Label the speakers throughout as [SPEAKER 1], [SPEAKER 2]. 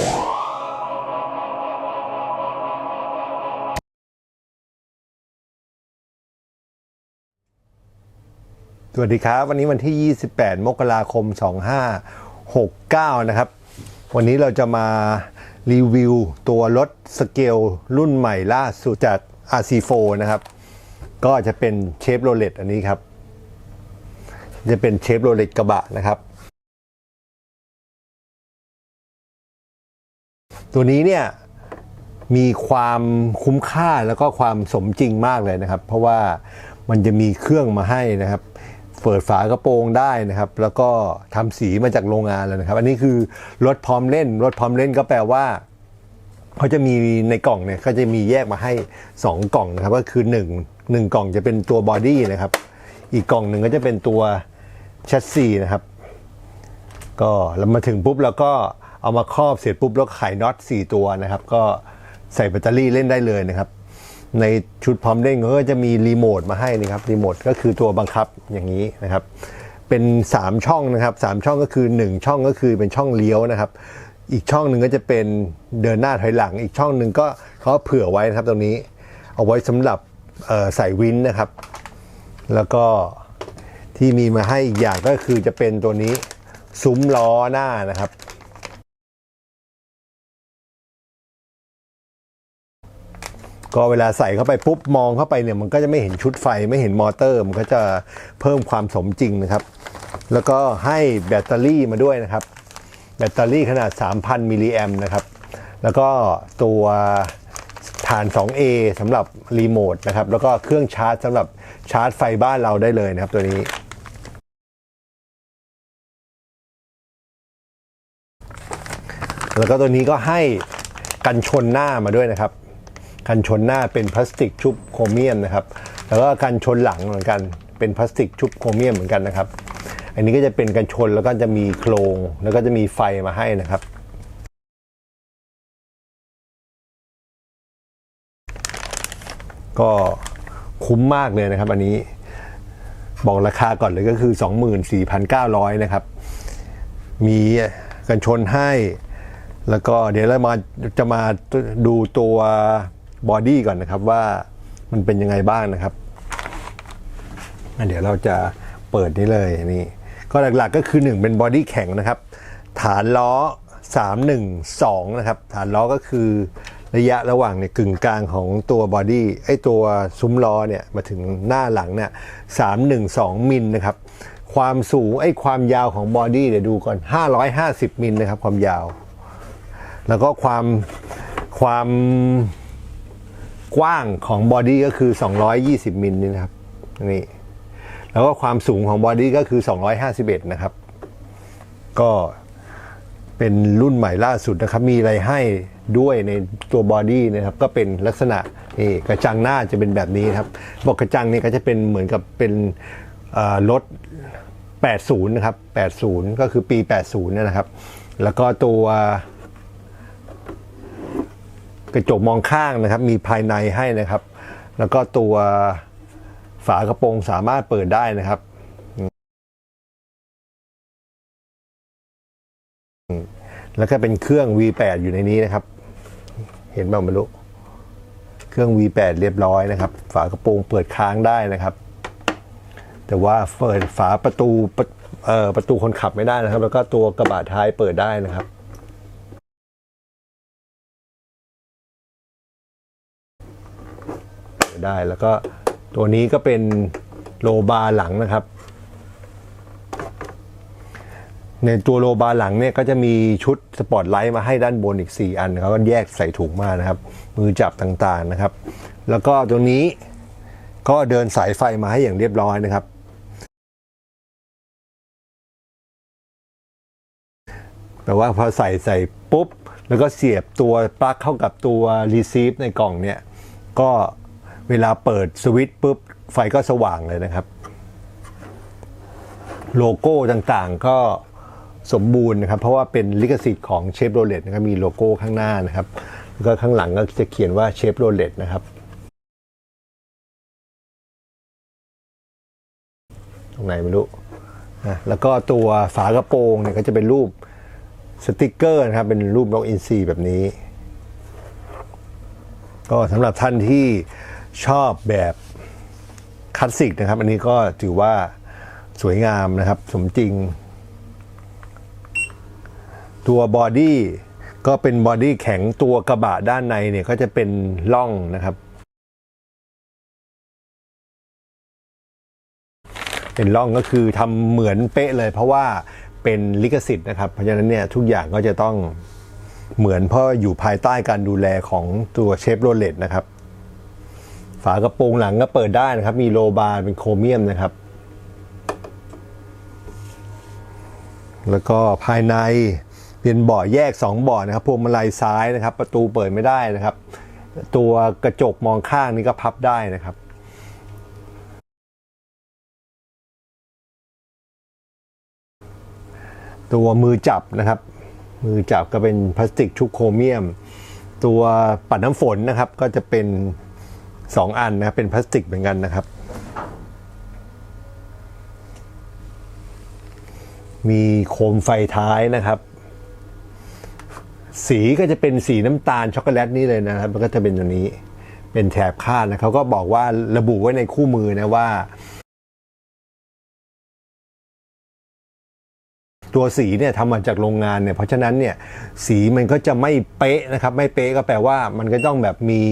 [SPEAKER 1] สวัสดีครับ วันนี้วันที่ 28 มกราคม 2569 นะครับ วันนี้เราจะมารีวิวตัวรถสเกลรุ่นใหม่ล่าสุดจาก RC4 นะครับ ก็จะเป็นเชฟโรเลตอันนี้ครับ จะเป็นเชฟโรเลตกระบะนะครับ ตัวนี้เนี่ยมีความคุ้มค่าแล้วก็ความสมจริงมากเลยนะครับ เพราะว่ามันจะมีเครื่องมาให้นะครับเปิดฝากระโปรงได้นะครับ แล้วก็ทำสีมาจากโรงงานแล้วนะครับ อันนี้คือรถพร้อมเล่นรถพร้อมเล่นก็แปลว่าเขาจะมีในกล่องเนี่ยเขาจะมีแยกมาให้ 2 กล่องนะครับ ก็คือ 1 1 กล่องจะเป็นตัวบอดี้นะครับ อีกกล่องหนึ่งก็จะเป็นตัวแชสซีนะครับ ก็เรามาถึงปุ๊บแล้วก็ เอามาครอบเสร็จปุ๊บแล้วไขน็อต4 ตัวนะครับ ก็ใส่แบตเตอรี่เล่นได้เลยนะครับ ในชุดพร้อมเล่นก็จะมีรีโมทมาให้นะครับรีโมทก็คือตัวบังคับอย่างนี้นะครับ เป็น 3 ช่องนะครับ 3 ช่องก็คือ 1 ช่องก็คือเป็นช่องเลี้ยวนะครับ อีกช่องหนึ่งก็จะเป็นเดินหน้าถอยหลัง อีกช่องหนึ่งก็เขาเผื่อไว้นะครับตรงนี้ เอาไว้สำหรับใส่วินนะครับ แล้วก็ที่มีมาให้อีกอย่างก็คือจะเป็นตัวนี้ซุ้มล้อหน้านะครับ ก็เวลาใส่เข้าไปปุ๊บมองเข้าไปเนี่ยมันก็จะไม่เห็นชุดไฟไม่เห็นมอเตอร์ มันก็จะเพิ่มความสมจริงนะครับ แล้วก็ให้แบตเตอรี่มาด้วยนะครับ แบตเตอรี่ขนาด 3,000มิลลิแอมนะครับ แล้วก็ตัวฐาน 2A สำหรับรีโมทนะครับ แล้วก็เครื่องชาร์จสำหรับชาร์จไฟบ้านเราได้เลยนะครับตัวนี้แล้วก็ตัวนี้ก็ให้กันชนหน้ามาด้วยนะครับ กันชนหน้าเป็นพลาสติกชุบโครเมียมนะครับ แล้วก็กันชนหลังเหมือนกันเป็นพลาสติกชุบโครเมียมเหมือนกันนะครับ อันนี้ก็จะเป็นกันชนแล้วก็จะมีโครงแล้วก็จะมีไฟมาให้นะครับ ก็คุ้มมากเลยนะครับอันนี้บอกราคาก่อนเลยก็คือ 24,900 นะครับ มีกันชนให้ แล้วก็เดี๋ยวเรามาจะมาดูตัว บอดี้ก่อนนะครับว่ามันเป็นยังไงบ้างนะครับอะเดี๋ยวเราจะเปิดนี่เลยนี่ก็หลักๆก็คือ 1 เป็นบอดี้แข็งนะครับ ฐานล้อ 312 นะครับ ฐานล้อก็คือระยะระหว่างเนี่ยกึ่งกลางของตัวบอดี้ไอตัวซุ้มล้อเนี่ยมาถึงหน้าหลังเนี่ย312 มิลนะครับ ความสูงไอ้ความยาวของบอดี้เดี๋ยวดูก่อน 550 มิลนะครับความยาว แล้วก็ความความ กว้างของบอดี้ก็คือ 220 มิลนี่นะครับนี่แล้วก็ความสูงของบอดี้ก็คือ 251 นะครับ ก็เป็นรุ่นใหม่ล่าสุดนะครับ มีอะไรให้ด้วยในตัวบอดี้นะครับ ก็เป็นลักษณะนี่กระจังหน้าจะเป็นแบบนี้ครับ บอกกระจังนี่ก็จะเป็นเหมือนกับเป็นรถ 80 นะครับ 80 ก็คือปี 80 นะครับ แล้วก็ตัว กระจกมองข้างนะครับ มีภายในให้นะครับ แล้วก็ตัวฝากระโปรงสามารถเปิดได้นะครับแล้วก็เป็นเครื่อง V8 อยู่ในนี้นะครับ เห็นบ้างไม่รู้เครื่อง V8 เรียบร้อยนะครับ ฝากระโปรงเปิดค้างได้นะครับ แต่ว่าเปิดฝาประตูประประตูคนขับไม่ได้นะครับ แล้วก็ตัวกระบะท้ายเปิดได้นะครับ ได้ แล้วก็ตัวนี้ก็เป็นโลบาร์หลังนะครับ ในตัวโลบาร์หลังเนี่ยก็จะมีชุดสปอตไลท์มาให้ด้านบนอีก 4 อันเขาก็แยกใส่ถุงมานะครับ มือจับต่างๆนะครับ แล้วก็ตัวนี้ก็เดินสายไฟมาให้อย่างเรียบร้อยนะครับแปลว่าพอใส่ใส่ปุ๊บ แล้วก็เสียบตัวปลั๊กเข้ากับตัวรีซีฟในกล่องเนี่ย ก็ เวลาเปิดสวิตช์ปุ๊บไฟก็สว่างเลยนะครับ โลโก้ต่างๆก็สมบูรณ์นะครับ เพราะว่าเป็นลิขสิทธิ์ของเชฟโรเลตนะครับมีโลโก้ข้างหน้านะครับ แล้วก็ข้างหลังก็จะเขียนว่าเชฟโรเลตนะครับตรงไหนไม่รู้นะแล้วก็ตัวฝากระโปรงเนี่ยก็จะเป็นรูปสติกเกอร์นะครับ เป็นรูปนกอินทรีแบบนี้ ก็สำหรับท่านที่ ชอบแบบคลาสสิกนะครับ อันนี้ก็ถือว่าสวยงามนะครับ สมจริง ตัวบอดี้ก็เป็นบอดี้แข็งตัวกระบะด้านในเนี่ยก็จะเป็นล่องนะครับ เป็นร่องก็คือทำเหมือนเป๊ะเลย เพราะว่าเป็นลิขสิทธิ์นะครับ เพราะฉะนั้นเนี่ยทุกอย่างก็จะต้องเหมือนเพราะอยู่ภายใต้การดูแลของตัวเชฟโรเลตนะครับากระโปรงหลังก็เปิดได้นะครับ มีโลบาร์เป็นโครเมียมนะครับ แล้วก็ภายในเป็นเบาะแยก 2เบาะนะครับพวงมาลัยซ้ายนะครับ ประตูเปิดไม่ได้นะครับ ตัวกระจกมองข้างนี่ก็พับได้นะครับตัวมือจับนะครับ มือจับก็เป็นพลาสติกชุบโครเมียม ตัวปัดน้ำฝนนะครับก็จะเป็น 2 อันนะเป็นพลาสติกเหมือนกันนะครับ มีโคมไฟท้ายนะครับ สีก็จะเป็นสีน้ำตาลช็อกโกแลตนี่เลยนะครับ มันก็จะเป็นตัวนี้เป็นแถบคาดนะเขาก็บอกว่าระบุไว้ในคู่มือนะว่า ตัวสีเนี่ยทำมาจากโรงงานเนี่ยเพราะฉะนั้นเนี่ยสีมันก็จะไม่เป๊ะนะครับ ไม่เป๊ะก็แปลว่ามันก็ต้องแบบมี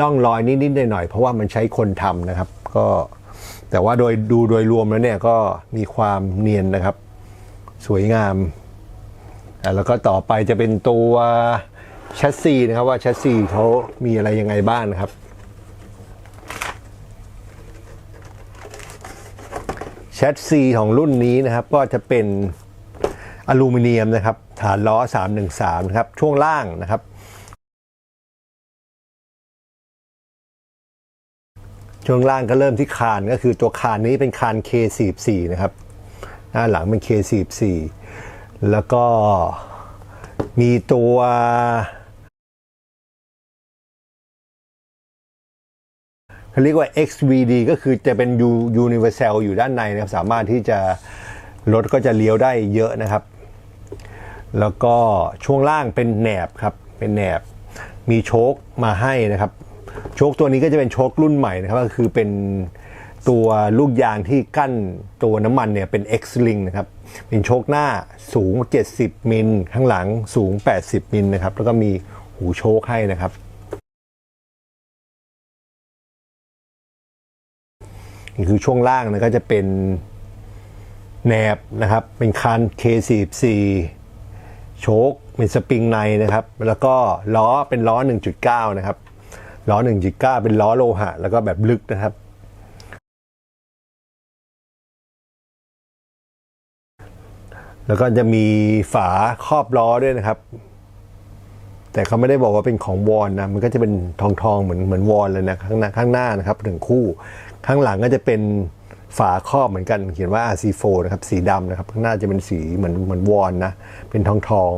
[SPEAKER 1] ร่องรอยนิดๆหน่อยๆเพราะว่ามันใช้คนทำนะครับ ก็แต่ว่าโดยดูโดยรวมแล้วเนี่ยก็มีความเนียนนะครับ สวยงามอะแล้วก็ต่อไปจะเป็นตัวแชสซีนะครับว่าแชสซีเขามีอะไรยังไงบ้างนะครับแชสซีของรุ่นนี้นะครับก็จะเป็น อลูมิเนียมนะครับฐานล้อ 313นะครับช่วงล่างนะครับ ช่วงล่างก็เริ่มที่คานก็คือตัวคานนี้เป็นคาน K44 นะครับหน้าหลังเป็น K44 แล้วก็มีตัวเขาเรียกว่า XVD ก็คือจะเป็น Universal อยู่ด้านในนะครับ สามารถที่จะรถก็จะเลี้ยวได้เยอะนะครับ แล้วก็ช่วงล่างเป็นแหนบครับ เป็นแหนบ มีโชคมาให้นะครับ โชคตัวนี้ก็จะเป็นโชครุ่นใหม่นะครับ ก็คือเป็นตัวลูกยางที่กั้นตัวน้ำมันเนี่ยเป็น X-Link นะครับ เป็นโชคหน้าสูง 70 มิล ข้างหลังสูง 80 มิลนะครับ แล้วก็มีหูโชคให้นะครับ นี่คือช่วงล่างนะก็จะเป็นแหนบนะครับ เป็นคัน K44 โชคเป็นสปริงในนะครับ แล้วก็ล้อเป็นล้อ 1.9 นะครับ ล้อ 1.9 เป็นล้อโลหะ แล้วก็แบบลึกนะครับ แล้วก็จะมีฝาครอบล้อด้วยนะครับ แต่เขาไม่ได้บอกว่าเป็นของวอนนะ มันก็จะเป็นทองทองเหมือนเหมือนวอนเลยนะข้างหน้าข้างหน้านะครับหนึ่งคู่ ข้างหลังก็จะเป็น ฝาครอบเหมือนกันเขียนว่า RC4 นะครับ สีดำนะครับข้างหน้าจะเป็นสีเหมือนเหมือนวอนนะ เป็นทองทอง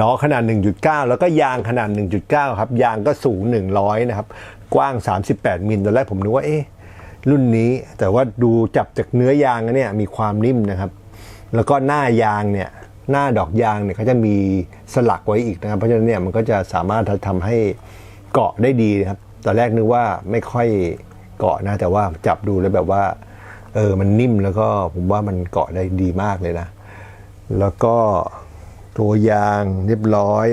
[SPEAKER 1] ล้อขนาด 1.9 แล้วก็ยางขนาด 1.9 ครับ ยางก็สูง 100 นะครับ กว้าง 38 มิลตอนแรกผมนึกว่า เอ๊ะ รุ่นนี้ แต่ว่าดูจับจากเนื้อยางเนี่ยมีความนิ่มนะครับ แล้วก็หน้ายางเนี่ย หน้าดอกยางเนี่ยเขาจะมีสลักไว้อีกนะครับ เพราะฉะนั้นเนี่ยมันก็จะสามารถทำให้ เกาะได้ดีนะครับตอนแรกนึกว่าไม่ค่อยเกาะนะแต่ว่าจับดูแล้วแบบว่าเออมันนิ่มแล้วก็ผมว่ามันเกาะได้ดีมากเลยนะ แล้วก็ตัวยางเรียบร้อย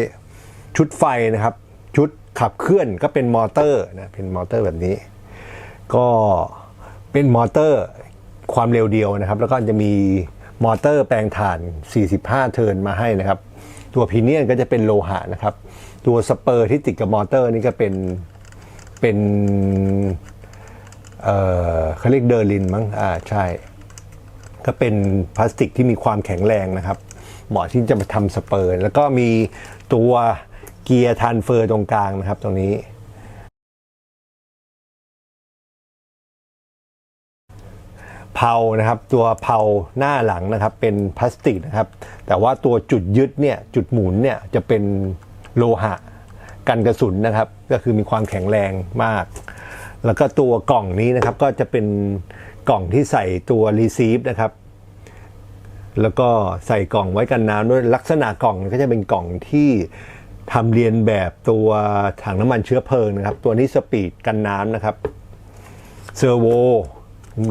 [SPEAKER 1] ชุดไฟนะครับ ชุดขับเคลื่อนก็เป็นมอเตอร์นะเป็นมอเตอร์แบบนี้ ก็เป็นมอเตอร์ความเร็วเดียวนะครับ แล้วก็จะมีมอเตอร์แปลงถ่าน 45 เทิร์นมาให้นะครับ ตัวพีเนียนก็จะเป็นโลหะนะครับ ตัวสเปอร์ที่ติดกับมอเตอร์นี่ก็เป็นเป็นเเขาเรียกเดอร์ลินมั้งอ่าใช่ ก็เป็นพลาสติกที่มีความแข็งแรงนะครับ เหมาะที่จะมาทำสเปอร์ แล้วก็มีตัวเกียร์ทันเฟอร์ตรงกลางนะครับตรงนี้เพลานะครับตัวเพลาหน้าหลังนะครับเป็นพลาสติกนะครับ แต่ว่าตัวจุดยึดเนี่ยจุดหมุนเนี่ยจะเป็น โลหะ กันกระสุนนะครับ ก็คือมีความแข็งแรงมาก แล้วก็ตัวกล่องนี้นะครับก็จะเป็นกล่องที่ใส่ตัว receive นะครับ แล้วก็ใส่กล่องไว้กันน้ำด้วยลักษณะกล่องก็จะเป็นกล่องที่ทำเรียนแบบตัวถังน้ำมันเชื้อเพลิงนะครับ ตัวนี้สปีดกันน้ำนะครับเซอร์โว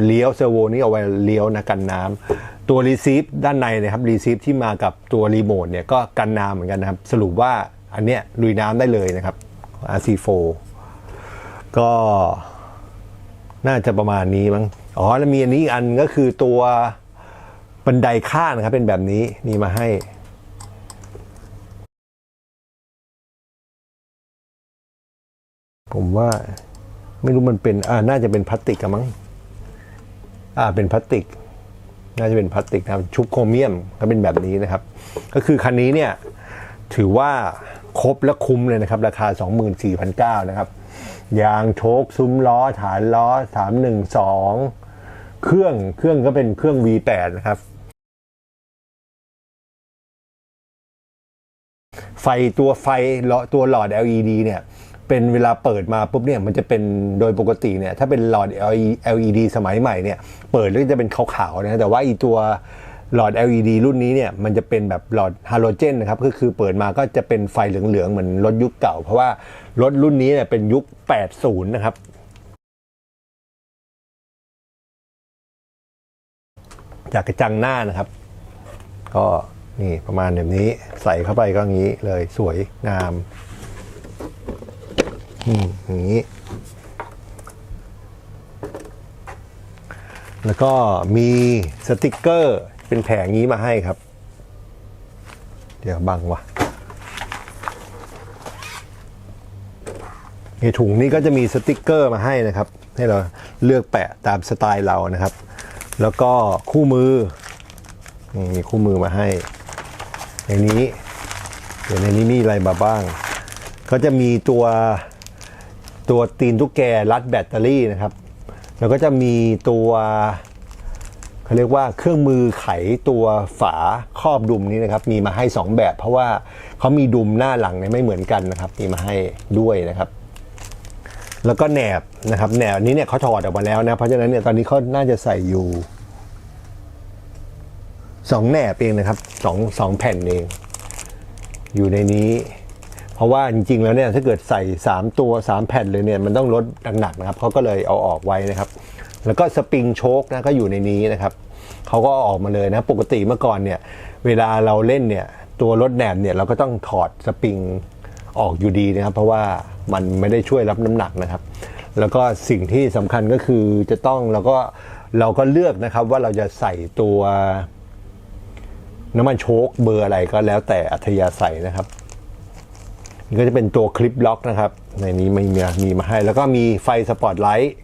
[SPEAKER 1] เลี้ยวเซอร์โวนี่เอาไว้เลี้ยวนะกันน้ำตัวรีซีฟด้านในนะครับรีซีฟที่มากับตัวรีโมทเนี่ยก็กันน้ำเหมือนกันนะครับ สรุปว่า อันเนี้ยลุยน้ำได้เลยนะครับ RC4 ก็น่าจะประมาณนี้มั้งอ๋อแล้วมีอันนี้อันก็คือตัวบันไดข้างนะครับ เป็นแบบนี้นี่มาให้ผมว่าไม่รู้มันเป็นอ่าน่าจะเป็นพลาสติกกันมั้งอ่าเป็นพลาสติก น่าจะเป็นพลาสติกนะชุบโครเมียมก็เป็นแบบนี้นะครับ ก็คือคันนี้เนี่ย ถือว่า ครบและคุ้มเลยนะครับ ราคา 24,900นะครับ ยางโชคซุ้มล้อ ฐานล้อ 312 เครื่องเครื่องก็เป็นเครื่อง V8 นะครับ ไฟตัวไฟลอตัวหลอด LED เนี่ยเป็นเวลาเปิดมาปุ๊บเนี่ยมันจะเป็นโดยปกติเนี่ยถ้าเป็นหลอด LED สมัยใหม่เนี่ยเปิดแล้วจะเป็นขาวๆนะแต่ว่าอีตัว หลอด LED รุ่นนี้เนี่ยมันจะเป็นแบบหลอดฮาโลเจนนะครับก็คือเปิดมาก็จะเป็นไฟเหลืองๆ เหมือนรถยุคเก่า เพราะว่ารถรุ่นนี้เนี่ยเป็นยุค 80 นะครับ จากกระจังหน้านะครับ ก็นี่ประมาณแบบนี้ใส่เข้าไปก็งี้เลยสวยงามอืมอย่างนี้ แล้วก็มีสติกเกอร์ เป็นแผงนี้มาให้ครับ เดี๋ยวบังวะในถุงนี้ก็จะมีสติกเกอร์มาให้นะครับ ให้เราเลือกแปะตามสไตล์เรานะครับ แล้วก็คู่มือ มีคู่มือมาให้ ในนี้เดี๋ยวในนี้มีอะไรมาบ้าง ก็จะมีตัวตัวตีนตุ๊กแกรัดแบตเตอรี่นะครับ แล้วก็จะมีตัว เขาเรียกว่าเครื่องมือไขตัวฝาครอบดุมนี้นะครับ มีมาให้ 2 แบบ เพราะว่าเขามีดุมหน้าหลังเนี่ยไม่เหมือนกันนะครับ มีมาให้ด้วยนะครับแล้วก็แหนบนะครับแหนบนี้เนี่ยเขาถอดออกมาแล้วนะเพราะฉะนั้นเนี่ยตอนนี้เขาน่าจะใส่อยู่สองแหนบเองนะครับสองสองแผ่นเอง อยู่ในนี้ เพราะว่าจริงๆแล้วเนี่ยถ้าเกิดใส่ 3 ตัว 3 แผ่นเลยเนี่ยมันต้องลดหนักๆนะครับเขาก็เลยเอาออกไว้นะครับ แล้วก็สปริงโชคนะก็อยู่ในนี้นะครับเขาก็เอาออกมาเลยนะ ปกติเมื่อก่อนเนี่ย เวลาเราเล่นเนี่ย ตัวรถแหนบเนี่ยเราก็ต้องถอดสปริงออกอยู่ดีนะครับ เพราะว่ามันไม่ได้ช่วยรับน้ำหนักนะครับ แล้วก็สิ่งที่สำคัญก็คือจะต้องเราก็เราก็เลือกนะครับว่าเราจะใส่ตัวน้ำมันโชคเบอร์อะไรก็แล้วแต่อัธยาศัยนะครับนี่ก็จะเป็นตัวคลิปล็อกนะครับ ในนี้ไม่มีมีมาให้ แล้วก็มีไฟสปอตไลท์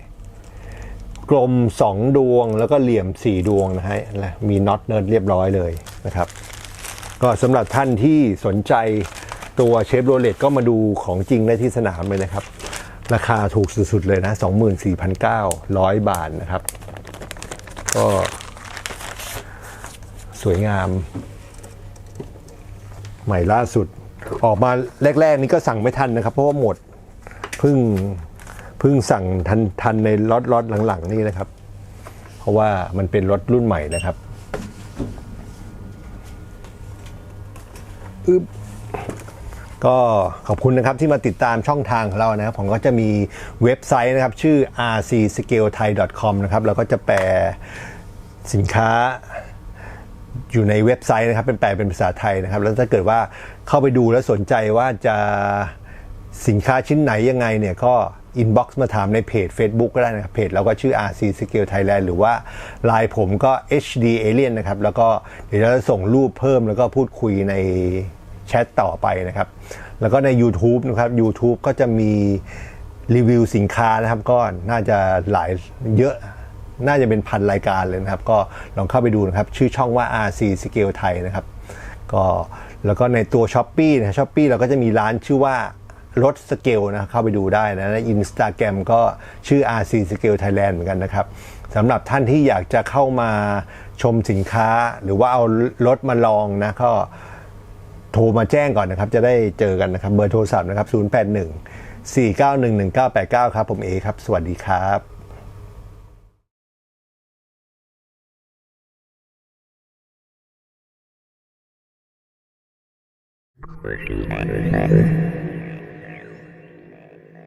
[SPEAKER 1] กลม 2 ดวงแล้วก็เหลี่ยม 4 ดวงนะฮะมีน็อตเนิร์ดเรียบร้อยเลยนะครับ ก็สำหรับท่านที่สนใจตัวเชฟโรเลตก็มาดูของจริงได้ที่สนามเลยนะครับ ราคาถูกสุดๆเลยนะ 24,900 บาทนะครับ ก็สวยงาม ใหม่ล่าสุด ออกมาแรก ๆ นี้ก็สั่งไม่ทันนะครับ เพราะว่าหมดเพิ่ง พิ่งสั่งทันทันในล็อตล็อตหลังๆ นี่นะครับ เพราะว่ามันเป็นรถรุ่นใหม่นะครับอึบก็ขอบคุณนะครับที่มาติดตามช่องทางของเรานะครับผมก็จะมีเว็บไซต์นะครับ ชื่อ rcscalethai.com นะครับแล้วก็จะแปลสินค้าอยู่ในเว็บไซต์นะครับ เป็นแปลเป็นภาษาไทยนะครับ แล้วถ้าเกิดว่าเข้าไปดูแล้วสนใจว่าจะสินค้าชิ้นไหนยังไงเนี่ยก็ อินบ็อกซ์มาถามในเพจ Facebook ก็ได้นะครับเพจเราก็ชื่อ RC Skill Thailand หรือว่าไลน์ผมก็ HD Alien นะครับ แล้วก็เดี๋ยวเราจะส่งรูปเพิ่มแล้วก็พูดคุยในแชทต่อไปนะครับ แล้วก็ใน YouTube นะครับ YouTube ก็จะมีรีวิวสินค้านะครับ ก็น่าจะหลายเยอะน่าจะเป็นพันรายการเลยนะครับ ก็ลองเข้าไปดูนะครับ ชื่อช่องว่า RC Scale ไทยนะครับ ก็แล้วก็ในตัว s h อ p e e นะช้อปปีเราก็จะมีร้านชื่อว่า ลดสเกลนะเข้าไปดูได้นะอินสตาแกรมก็ชื่อ RC Scale Thailand เหมือนกันนะครับสำหรับท่านที่อยากจะเข้ามาชมสินค้า หรือว่าเอารถมาลองนะก็โทรมาแจ้งก่อนนะครับ จะได้เจอกันนะครับ เบอร์โทรศัพท์นะครับ 081 491 1989 ครับ ผมเอครับ สวัสดีครับ
[SPEAKER 2] Thank you.